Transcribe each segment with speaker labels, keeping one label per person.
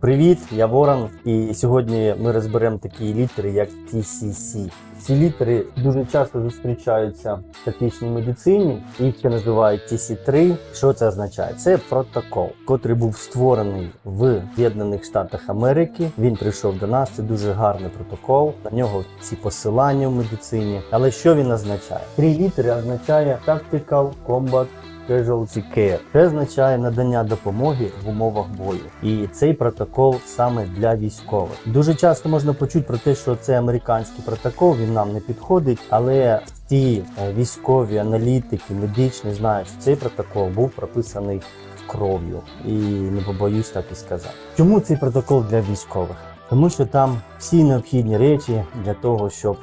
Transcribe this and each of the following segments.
Speaker 1: Привіт, я Ворон, і сьогодні ми розберемо такі літери, як TCC. Ці літери дуже часто зустрічаються в тактичній медицині. Їх ще називають TC3. Що це означає? Це протокол, котрий був створений в Об'єднаних Штатах Америки. Він прийшов до нас. Це дуже гарний протокол. На нього ці посилання в медицині. Але що він означає? Три літери означає Tactical Combat Casualty Care. Це означає надання допомоги в умовах бою. І цей протокол саме для військових. Дуже часто можна почути про те, що це американський протокол, він нам не підходить, але ті е, військові аналітики, медичні знають, що цей протокол був прописаний кров'ю. І не побоюсь так і сказати. Чому цей протокол для військових? Тому що там всі необхідні речі для того, щоб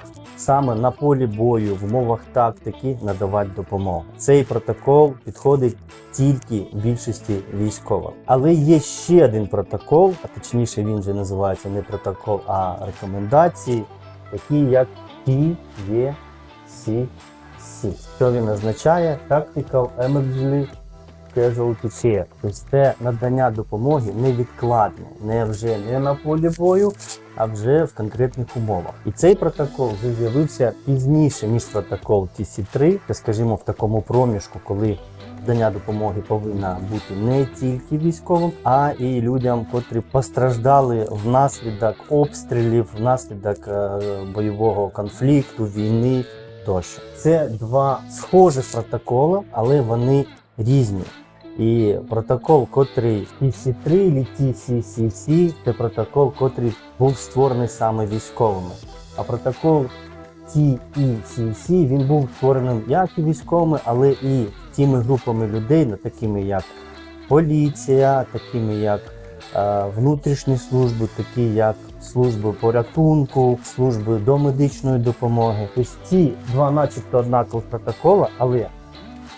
Speaker 1: саме на полі бою в умовах тактики надавати допомогу. Цей протокол підходить тільки більшості військових. Але є ще один протокол, а точніше він же називається не протокол, а рекомендації, такі як TECC. Що він означає? Tactical Emergency Casualty Care. Тобто це надання допомоги невідкладне, не вже не на полі бою, а вже в конкретних умовах. І цей протокол вже з'явився пізніше, ніж протокол TC3, це, скажімо, в такому проміжку, коли надання допомоги повинна бути не тільки військовим, а і людям, котрі постраждали внаслідок обстрілів, внаслідок е, бойового конфлікту, війни тощо. Це два схожих протоколи, але вони різні. І протокол, котрий TC3 чи TCCC, це протокол, котрий був створений саме військовими. А протокол TECC, він був створеним як і військовими, але і тими групами людей, ну, такими як поліція, такими як е, внутрішні служби, такі як служби порятунку, служби до медичної допомоги. Тобто ці два, начебто, однакових протоколи, але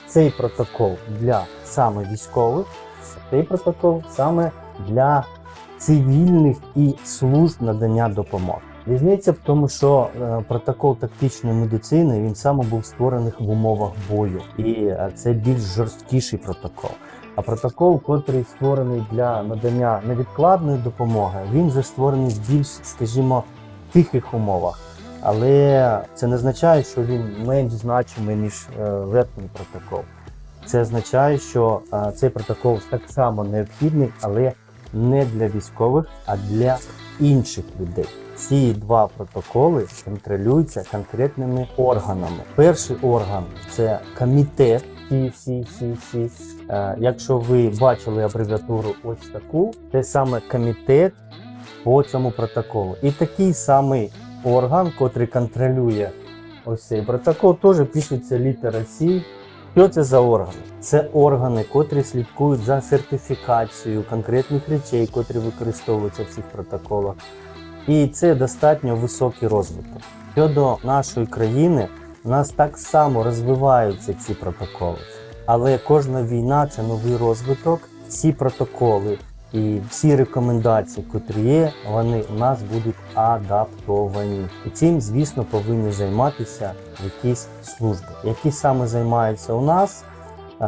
Speaker 1: цей протокол для саме військових, цей протокол саме для цивільних і служб надання допомоги. Різниця в тому, що е, протокол тактичної медицини він саме був створений в умовах бою, і е, це більш жорсткіший протокол. А протокол, котрий створений для надання невідкладної допомоги, він вже створений в більш, скажімо, тихих умовах. Але це не означає, що він менш значимий, ніж е, верхній протокол. Це означає, що е, цей протокол так само необхідний, але не для військових, а для інших людей. Ці два протоколи контролюються конкретними органами. Перший орган це комітет TCCC. Е, Якщо ви бачили абревіатуру ось таку, це саме комітет по цьому протоколу. І такий самий орган, котрий контролює ось цей протокол, теж пишеться літера С. Що це за органи? Це органи, котрі слідкують за сертифікацією конкретних речей, котрі використовуються в цих протоколах. І це достатньо високий розвиток. Щодо нашої країни, у нас так само розвиваються ці протоколи. Але кожна війна це новий розвиток. Всі протоколи і всі рекомендації, котрі є, вони у нас будуть адаптовані. І цим, звісно, повинні займатися якісь служби. Які саме займаються у нас,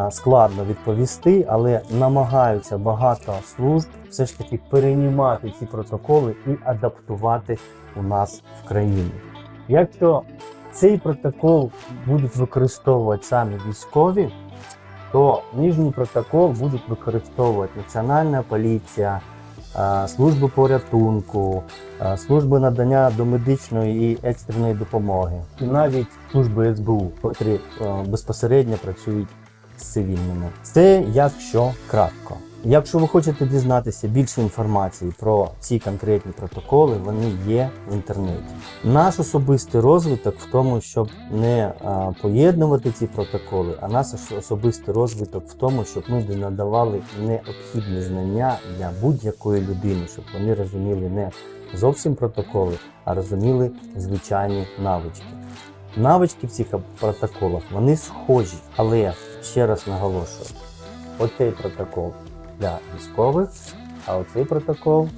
Speaker 1: складно відповісти, але намагаються багато служб все ж таки переймати ці протоколи і адаптувати у нас в країні. Якщо цей протокол будуть використовувати самі військові, то нижній протокол будуть використовувати Національна поліція, е, служби порятунку, е, служби надання домедичної і екстреної допомоги, і навіть служби СБУ, котрі е, безпосередньо працюють з цивільними. Це якщо кратко. Якщо ви хочете дізнатися більше інформації про ці конкретні протоколи, вони є в інтернеті. Наш особистий розвиток в тому, щоб не поєднувати ці протоколи, а наш особистий розвиток в тому, щоб ми надавали необхідні знання для будь-якої людини, щоб вони розуміли не зовсім протоколи, а розуміли звичайні навички. Навички в цих протоколах вони схожі, але ще раз наголошую: оцей протокол для військових, а оцей протокол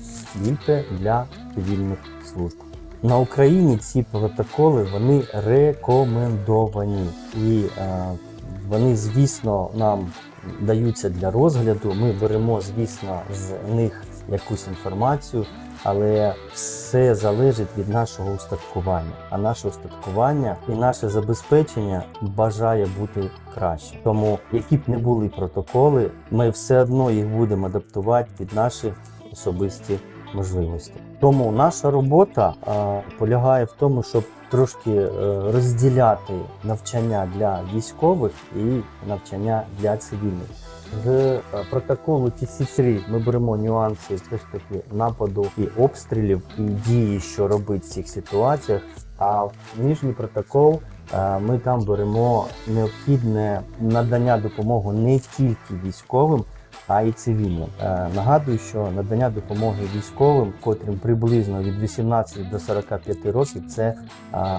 Speaker 1: тільки для цивільних служб. На Україні ці протоколи вони рекомендовані і е, вони, звісно, нам даються для розгляду. Ми беремо, звісно, з них якусь інформацію, але все залежить від нашого устаткування. А наше устаткування і наше забезпечення бажає бути краще. Тому, які б не були протоколи, ми все одно їх будемо адаптувати під наші особисті можливості. Тому наша робота а, полягає в тому, щоб трошки е, розділяти навчання для військових і навчання для цивільних. З е, протоколу TC3 ми беремо нюанси все ж таки нападу і обстрілів, і дії, що робити в цих ситуаціях. А в нижній протокол е, ми там беремо необхідне надання допомоги не тільки військовим, а й цивільним. Е, Нагадую, що надання допомоги військовим, котрим приблизно від 18 до 45 років, це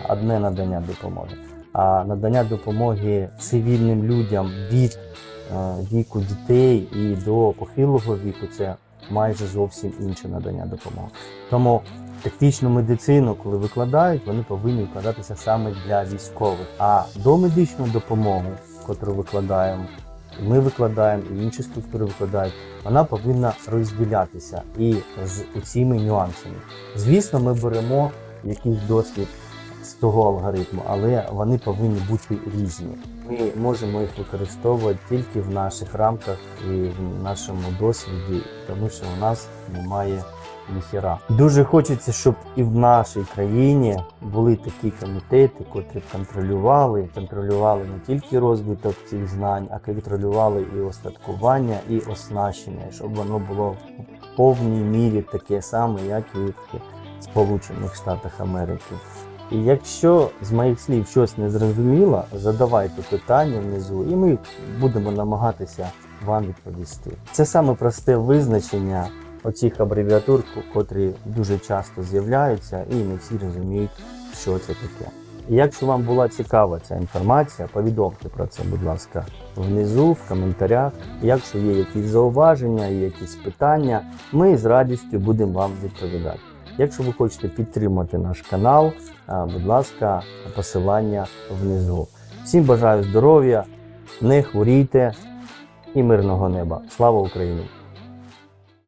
Speaker 1: одне надання допомоги. А надання допомоги цивільним людям від віку дітей і до похилого віку це майже зовсім інше надання допомоги. Тому тактичну медицину, коли викладають, вони повинні викладатися саме для військових. А домедичну допомогу, котру викладаємо, ми викладаємо і інші структури викладають, вона повинна розділятися і з цими нюансами. Звісно, ми беремо якийсь досвід з того алгоритму, але вони повинні бути різні. Ми можемо їх використовувати тільки в наших рамках і в нашому досвіді, тому що у нас немає ніхіра. Дуже хочеться, щоб і в нашій країні були такі комітети, котрі б контролювали, контролювали не тільки розвиток цих знань, а контролювали і остаткування, і оснащення, щоб воно було в повній мірі таке саме, як і в Сполучених Штатах Америки. І якщо з моїх слів щось не зрозуміло, задавайте питання внизу, і ми будемо намагатися вам відповісти. Це саме просте визначення оцих абревіатур, котрі дуже часто з'являються, і не всі розуміють, що це таке. Якщо вам була цікава ця інформація, повідомте про це, будь ласка, внизу, в коментарях. Якщо є якісь зауваження, якісь питання, ми з радістю будемо вам відповідати. Якщо ви хочете підтримати наш канал, будь ласка, посилання внизу. Всім бажаю здоров'я, не хворійте і мирного неба. Слава Україні!